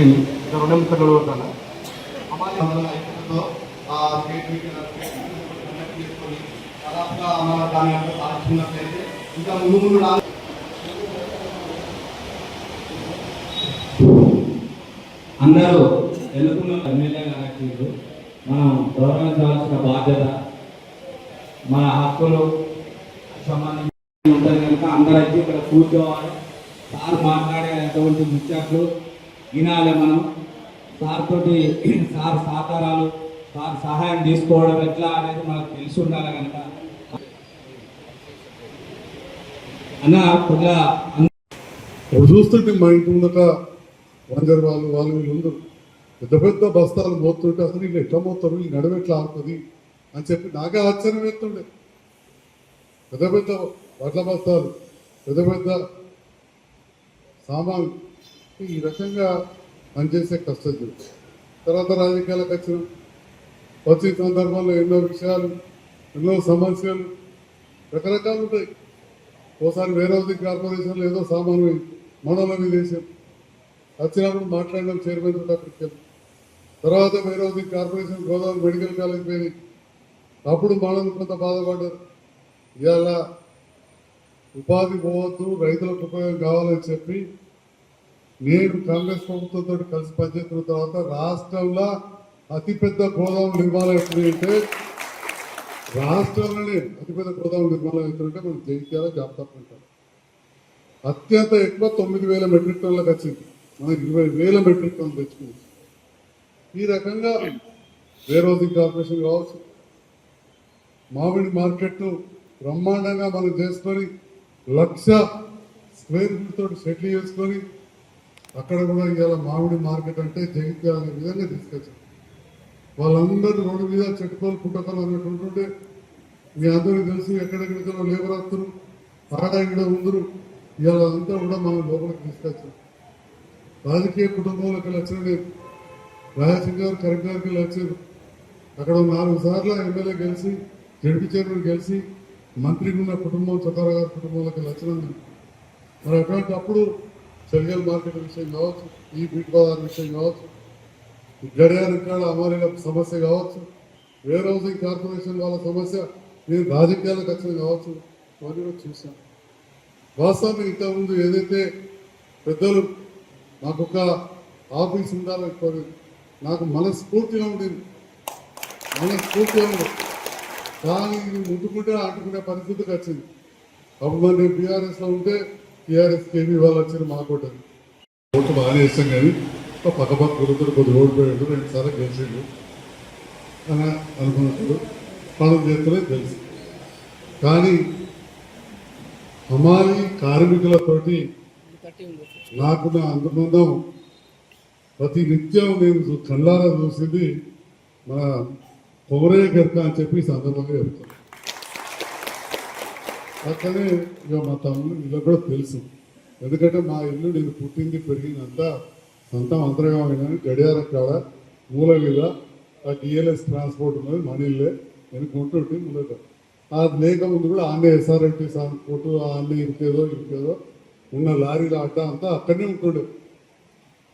వచ్చింది ఇంకా రెండు ముక్కలు కొట్టాలా ఆ స్టేట్ మీటింగ్ కండక్ట్ దాదాపుగా మన దాని యొక్క సాధించినట్లయితే ఇంకా ముందు ముందు అందరూ ఎన్నుకున్న ఎమ్మెల్యే గారు మనం గౌరవించవలసిన బాధ్యత మన హక్కులు సంబంధించి ఉంటుంది కనుక అందరూ వచ్చి ఇక్కడ కూర్చోవాలి. సార్ మాట్లాడే మాట్లాడేటువంటి ముచ్చట్లు వినాలి మనం. సార్ తోటి సార్ సహకారాలు సార్ సహాయం తీసుకోవడం ఎట్లా అనేది మనకు తెలిసి ఉండాలి కనుక. అన్న కొద్దిగా చూస్తుంటే మా ఇంటి ముందట వంజర్ వాళ్ళు వాళ్ళు వీళ్ళు పెద్ద పెద్ద బస్తాలు మోతుంటే అసలు వీళ్ళు ఎట్లా మోతారు వీళ్ళు నడుము ఎట్లా ఆడుతుంది అని చెప్పి నాకే ఆశ్చర్యం వేస్తుండే. పెద్ద పెద్ద వడ్ల బస్తాలు పెద్ద పెద్ద సామాన్లు. ఈ రకంగా పనిచేసే కష్టం తర్వాత రాజకీయాలకు వచ్చిన వచ్చిన సందర్భంలో ఎన్నో విషయాలు ఎన్నో సమస్యలు రకరకాలు ఉంటాయి. ఓసారి వేరే కార్పొరేషన్లో ఏదో సామాను మనోనవి విదేశం వచ్చినప్పుడు మాట్లాడడం చైర్మన్ అక్కడికి తర్వాత వేరే కార్పొరేషన్ గోదావరి మెడికల్ కాలేజ్ పోయి అప్పుడు మనల్ని కొంత బాధపడ్డారు. ఇవాళ ఉపాధి పోవద్దు రైతులకు ఉపయోగం కావాలని చెప్పి నేను కాంగ్రెస్ ప్రభుత్వంతో కలిసి పనిచేస్తున్న తర్వాత రాష్ట్రంలో అతిపెద్ద గోదాం నిర్మాణం ఎప్పుడంటే రాష్ట్రంలోనే అతిపెద్ద గోదాం నిర్మాణం ఎత్తుంటే మనం జగిత్యాల జాబితా అత్యంత ఎక్కువ తొమ్మిది వేల మెట్రిక్ టన్నులకు వచ్చింది. మనకి ఇరవై వేల మెట్రిక్ టన్నులు తెచ్చుకుంది ఈ రకంగా వేరోజింగ్ కార్పొరేషన్ కావచ్చు. మామిడి మార్కెట్ను బ్రహ్మాండంగా మనం చేసుకొని లక్ష స్క్వేర్ ఫీట్ తోటి సెటిల్ చేసుకొని అక్కడ కూడా ఇవాళ మామిడి మార్కెట్ అంటే జగిత్యాల అనే విధంగా తీసుకొచ్చారు. వాళ్ళందరూ రోడ్డు మీద చెట్టుకోలు పుట్టకలు అన్నట్టు మీ అందరికీ తెలుసు ఎక్కడెక్కడికో లేబర్ వస్తారు ఆడ ఇక్కడ ఉందరు. ఇవాళ అంతా కూడా మనం లోపలికి తీసుకొచ్చాం. రాజకీయ కుటుంబంలోకి వచ్చిన నేను రాజశేఖర్ గారు కరీంనగర్కి వచ్చారు. అక్కడ నాలుగు సార్లు ఎమ్మెల్యే గెలిచి జడ్పీ చైర్మన్ గెలిచి మంత్రిగా ఉన్న కుటుంబం చొక్కారా గారి కుటుంబంలోకి వచ్చినాను మరి అటువంటి అప్పుడు చెలిగల్ మార్కెట్ విషయం కావచ్చు ఈ బీట్ బజార్ విషయం కావచ్చు గడియార ఇక్కడ అమరీల సమస్య కావచ్చు వేరే హౌసింగ్ కార్పొరేషన్ వాళ్ళ సమస్య నేను రాజకీయాలకు వచ్చిన కావచ్చు అని కూడా చూశాను వాస్తవం ఇంతకుముందు ఏదైతే పెద్దలు నాకు ఒక ఆఫీస్ ఉండాలని కోరేది నాకు మనస్ఫూర్తిగా ఉండేది. మనస్ఫూర్తిగా ఉండేది. కానీ ముట్టుకుంటే అంటుకునే పరిస్థితికి వచ్చింది. అప్పుడు మరి నేను బీఆర్ఎస్లో ఉంటే టీఆర్ఎస్ కేవీ వాళ్ళు వచ్చారు మా ఓటు బాగానే ఇస్తాం కానీ ఒక పక్క పక్క కుదురు కొద్ది రోడ్డు పోయాడు రెండు సార్లు గెలిచిండు అని అనుకున్నట్టు పనులు చేస్తూనే తెలుసు. కానీ హమాలి కార్మికులతోటి నాకున్న అనుబంధం ప్రతి నిత్యం నేను చూ- కళ్ళారా చూసింది మన కొమరయ్య గర్క అని చెప్పి సందర్భంగా చెప్తాను అట్లనే ఇక మా తమ్ముడు వీళ్ళకి కూడా తెలుసు. ఎందుకంటే మా ఇల్లు నేను పుట్టింది పెరిగిందంతా సొంతం అంతర్గామైన గడియార కాడ మూల మీద ఆ టిఎల్ఎస్ ట్రాన్స్పోర్ట్ ఉన్నది మన ఇల్లే. నేను కొంటుంటే ముందట. ఆ లేక ముందు కూడా ఆన్నే ఎస్ఆర్ఎంటీ ట్రాన్స్పోర్ట్ ఆన్నే ఇంకేదో ఇంకేదో ఉన్న లారీల అడ్డా అంతా అక్కడనే ఉంటుండే.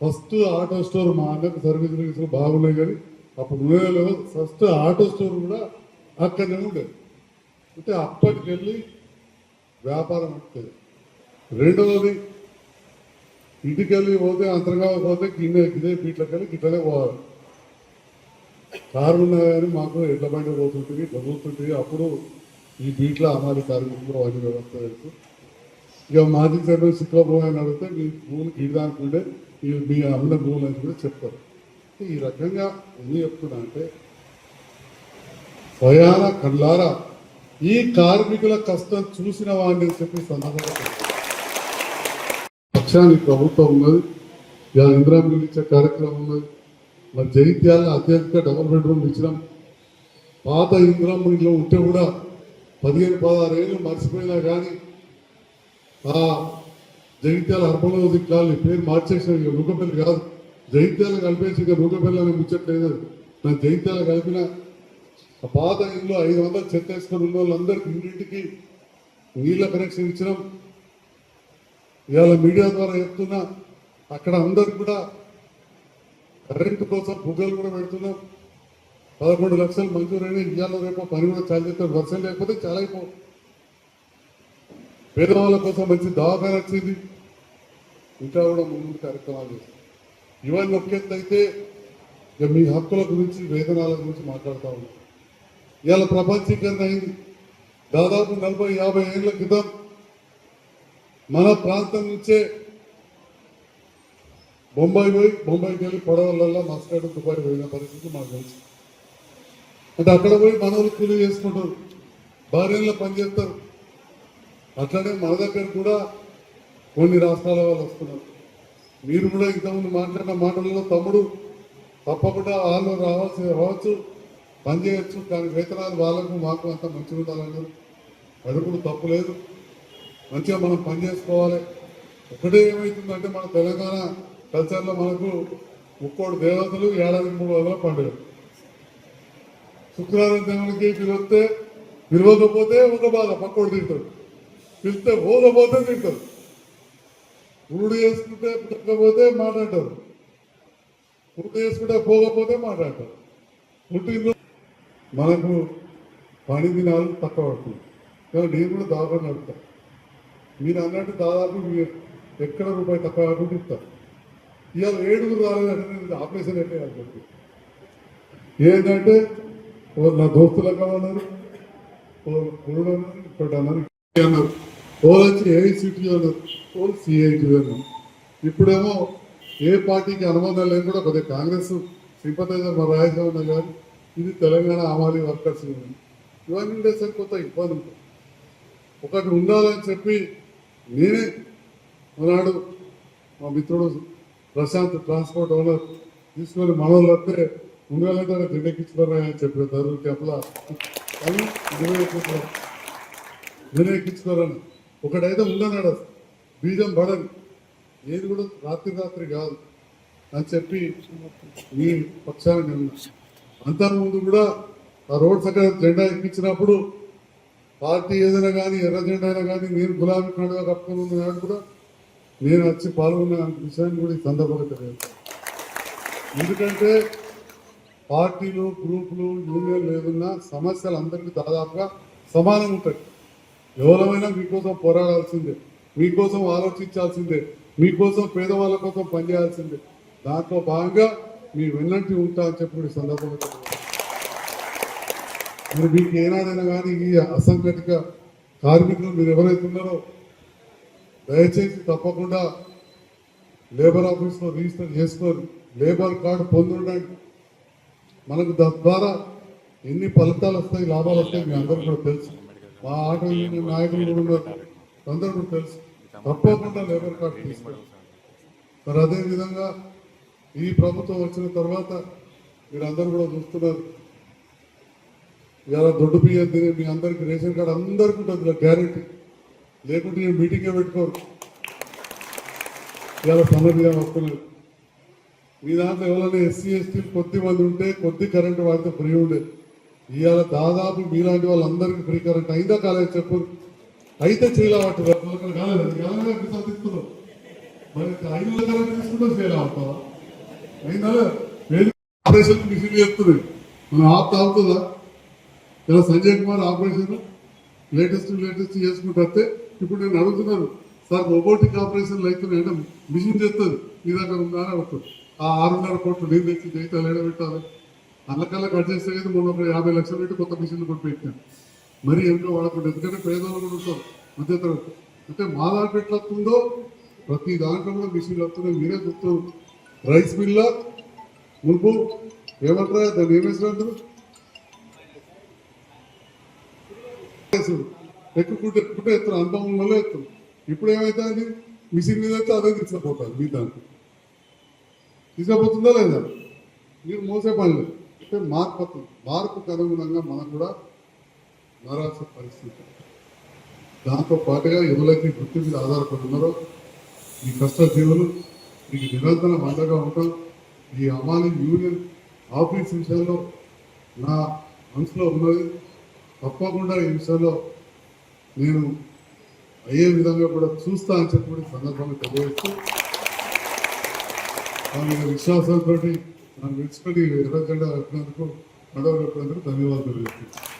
ఫస్ట్ ఆటో స్టోర్ మా అన్నకు సర్వీస్ గిర్వీసులు బాగున్నాయి కానీ అప్పుడు ఉండేదో ఫస్ట్ ఆటో స్టోర్ కూడా అక్కడనే ఉండేది అంటే అప్పటికెళ్ళి వ్యాపారం ఉంటుంది రెండవది ఇంటికెళ్ళి పోతే అంతరంగా పోతే గిన్నె గిన్నె పీట్లకెళ్ళి గిట్లనే పోవాలి. కారు ఉన్నా కానీ మాకు ఎడ్ల బండి పోతుంటుంది చదువుతుంటుంది అప్పుడు ఈ బీట్ల అమాలి కార్మికులు వాటి వ్యవస్థ తెలుసు. ఇక మాజీ చైర్మన్ శుక్లభూమి అడిగితే మీ భూములు గీయడానికి మీ అమ్మిన భూములు అని కూడా చెప్తారు. ఈ రకంగా ఎన్ని చెప్తున్నా అంటే స్వయాన కళ్ళారా ఈ కార్మికుల కష్టం చూసిన వాడిని చెప్పి సందర్భంగా పక్షానికి ప్రభుత్వం ఉన్నది ఇలా ఇందిరా ఇచ్చే కార్యక్రమం ఉన్నది. మరి జైత్యాల అత్యధిక డబుల్ బెడ్రూమ్ ఇచ్చినాం. పాత ఇందిరా ఇంట్లో ఉంటే కూడా పదిహేను పదహారు ఏళ్ళు మర్చిపోయినా కానీ ఆ జగిత్యాల అర్బన్ హౌసింగ్ కాలనీ పేరు మార్చేసిన ఇక నూకపల్లి కాదు. జైత్యాలు కలిపేసి ఇక నూకపల్లి అని ముచ్చట్లేదు. నాకు జైత్యాలు కలిపిన ఆ పాత ఇల్లు ఐదు వందలు చెత్త వేసుకొని ఉన్న వాళ్ళందరికీ ఇంటింటికి నీళ్ళ కనెక్షన్ ఇచ్చినాం. ఇవాళ మీడియా ద్వారా చెప్తున్నా అక్కడ అందరికి కూడా కరెంటు కోసం బుగ్గలు కూడా పెడుతున్నాం. పదకొండు లక్షలు మంజూరైన ఇవాళ రేపు పని కూడా చాలా చేస్తారు వర్షం లేకపోతే చాలా అయిపో. పేదవాళ్ళ కోసం మంచి దవాఖాన వచ్చింది. ఇంకా కూడా ముందు కార్యక్రమాలు చేస్తాం. ఇవన్నీ ఒకెత్తు అయితే మీ హక్కుల గురించి వేతనాల గురించి మాట్లాడుతూ ఉన్నాం. ఇవాళ ప్రపంచీకరణ అయింది. దాదాపు నలభై యాభై ఏళ్ళ క్రితం మన ప్రాంతం నుంచే బొంబాయి పోయి బొంబాయికి వెళ్ళి పడవలల్లో మస్కాడు దుబాయ్ పోయిన పరిస్థితి మాకు తెలుసు. అంటే అక్కడ పోయి మనవులు కూలీ చేసుకుంటారు. భార్యలో పనిచేస్తారు. అట్లనే మన దగ్గర కూడా కొన్ని రాష్ట్రాల వాళ్ళు వస్తున్నారు. మీరు కూడా ఇంతకుముందు మాట్లాడిన మాటలలో తమ్ముడు తప్పకుండా వాళ్ళు రావాల్సి రావచ్చు. పనిచేయచ్చు దానికి కానీ వేతనాలు వాళ్ళకు మాకు అంత మంచిగా ఉండాలన్నారు అది కూడా తప్పు లేదు. మంచిగా మనం పని చేసుకోవాలి. ఒకటే ఏమవుతుందంటే మన తెలంగాణ కల్చర్లో మనకు ముక్కోడు దేవతలు ఏడాది మూడు వందల పండుగ. శుక్రవారం దేవునికి పిలిస్తే పిలవకపోతే ఒక బాధ పక్కోడు తింటారు పిలిస్తే పోకపోతే తింటారు పురుడు చేసుకుంటే పుట్టకపోతే మాట్లాడతారు పురుడు చేసుకుంటే పోకపోతే మాట్లాడతారు పుట్టిన మనకు పని దినాలు తక్కువ పడుతుంది. కానీ నేను కూడా దాదాపు నడుపుతాను మీరు అన్నట్టు దాదాపు మీరు ఎక్కడ రూపాయి తక్కువ కాకుండా ఇస్తారు ఇవాళ ఏడుగురు రాలేదంటే నేను ఆపరేషన్ అయితే చెప్పి. ఏంటంటే ఓ నా దోస్తులకు అన్నారు ఓ గురుడు అన్నారు ఇక్కడ అన్నారు అన్నారు. ఓ వచ్చి ఏఐసిటీ అన్నారు ఓ సిఐటీ అన్నారు. ఇప్పుడేమో ఏ పార్టీకి అనుబంధం లేని కూడా కొద్దిగా కాంగ్రెస్ సింపతైజర్ మా రాజకీయ కానీ ఇది తెలంగాణ అమాలి వర్కర్స్ యూనియన్. ఇవన్నీ ఉండేసరికి కొత్త ఇబ్బంది ఉంటుంది. ఒకటి ఉండాలని చెప్పి నేనే మనాడు మా మిత్రుడు ప్రశాంత్ ట్రాన్స్పోర్ట్ ఓనర్ తీసుకొని మనోళ్ళు వస్తే ఉండాలంటే దినెక్కించుకోరా అని చెప్పిన ధరలు చెప్పలా కానీ దినెక్కించుకోరా దినెక్కించుకోరని ఒకటైతే ఉండనాడు బీజం పడని ఏది కూడా రాత్రి రాత్రి కాదు అని చెప్పి మీ పక్షాన్ని అంతకుముందు కూడా ఆ రోడ్ సగం జెండా ఎక్కించినప్పుడు పార్టీ ఏదైనా కానీ ఎర్ర జెండా అయినా కానీ నేను గులాబీ కండుగా కప్పుకొని ఉన్న కూడా నేను వచ్చి పాల్గొన్న విషయాన్ని కూడా ఈ సందర్భంగా తెలియజేస్తాను. ఎందుకంటే పార్టీలు గ్రూపులు యూనియన్లు ఏదన్నా సమస్యలు అందరికీ దాదాపుగా సమానం ఉంటాయి. ఎవరైనా మీకోసం పోరాడాల్సిందే మీకోసం ఆలోచించాల్సిందే మీకోసం పేదవాళ్ళ కోసం పనిచేయాల్సిందే. దాంట్లో భాగంగా మీరు విన్నట్టు ఉంటా అని చెప్పి మరి మీకు ఏనాదైనా కానీ ఈ అసంఘటిత కార్మికులు మీరు ఎవరైతే ఉన్నారో దయచేసి తప్పకుండా లేబర్ ఆఫీస్లో రిజిస్టర్ చేసుకొని లేబర్ కార్డు పొందుండండి మనకు తద్వారా ఎన్ని ఫలితాలు వస్తాయి లాభాలు వస్తాయి మీ అందరూ కూడా తెలుసు. మా ఆటో యూనియన్ నాయకులు కూడా ఉన్నారు. అందరూ కూడా తెలుసు. తప్పకుండా లేబర్ కార్డు తీసుకోండి. మరి అదేవిధంగా ఈ ప్రభుత్వం వచ్చిన తర్వాత మీరందరూ కూడా చూస్తున్నారు. ఇలా దొడ్డు బియ్యం తినే మీ అందరికి రేషన్ కార్డు అందరికి ఉంటుంది గ్యారెంటీ లేకుంటే నేను మీటింగే పెట్టుకోరు. ఇలా సమర్థిగా వస్తున్నారు మీ దాంట్లో ఎవరైనా ఎస్సీ ఎస్టీ కొద్ది మంది ఉంటే కొద్ది కరెంట్ వాడితే ఫ్రీ ఉండే. ఇవాళ దాదాపు మీలాంటి వాళ్ళందరికీ ఫ్రీ కరెంట్ అయిందా కాలేదు చెప్పు. అయితే చేయలేవట్టు కాలేదు. మరి ఐదు వందల కరెంట్ తీసుకుంటే ఫెయిల్ అవుతావా అయిందా ఆపరేషన్ మిషన్ చెప్తుంది మనం ఆప్ అవుతుందా ఇలా Sanjay Kumar operation latest latest చేసుకుంటూ వస్తే ఇప్పుడు నేను అడుగుతున్నాను సార్ రోబోటిక్ ఆపరేషన్లు అవుతున్నాయి మిషన్ చేస్తుంది మీ దగ్గర ఉందా? అని అడుగుతుంది ఆ ఆరున్నర కోట్లు నేను తెచ్చి జీతాలు ఏడ పెట్టాలి అన్నకల్లా కట్ చేస్తే కదా మొన్న ఒక యాభై లక్షలు పెట్టి కొత్త మిషన్లు కూడా పెట్టాను. మరి ఎంతో వాడకుండా ఎందుకంటే పేదవాళ్ళు కూడా ఉంటారు. మధ్యతరగతి అంటే మా దాంట్లో ఎట్లా వస్తుందో ప్రతి దాంట్లో కూడా మిషన్లు వస్తున్నాయి. మీరే గుర్తు రైస్ మిల్ల మునుపు ఏమంటారా? దాన్ని ఏమేసినట్టు ఎక్కుకుంటే ఎక్కుంటే ఎత్తున అనుభవం వల్ల ఎత్తు ఇప్పుడు ఏమైతుంది? మిషన్ మీద అయితే అదే తీసుకుపోతారు మీ దాంట్లో. తీసుకుపోతుందా లేదా? మీరు మోసే పని లేదు అంటే మార్పు వస్తుంది. మార్పుకు అనుగుణంగా మనకు కూడా మారాల్సిన పరిస్థితి. దాంతో పాటుగా ఎవరైతే వృత్తి మీద ఆధారపడి ఉన్నారో ఈ కష్ట జీవులు మీకు నిరంతరం అండగా ఉంటాం. ఈ అమాలి యూనియన్ ఆఫీస్ విషయంలో నా మనసులో ఉన్నది. తప్పకుండా ఈ విషయంలో నేను అయ్యే విధంగా కూడా చూస్తా అని చెప్పి సందర్భాన్ని సందర్భంగా తెలియజేస్తూ దాని విశ్వాసంతో నన్ను విడిచిపెట్టి ఎర్ర జెండా కట్టినందుకు నడవ కట్టినందుకు ధన్యవాదాలు. తెలియజేస్తున్నాను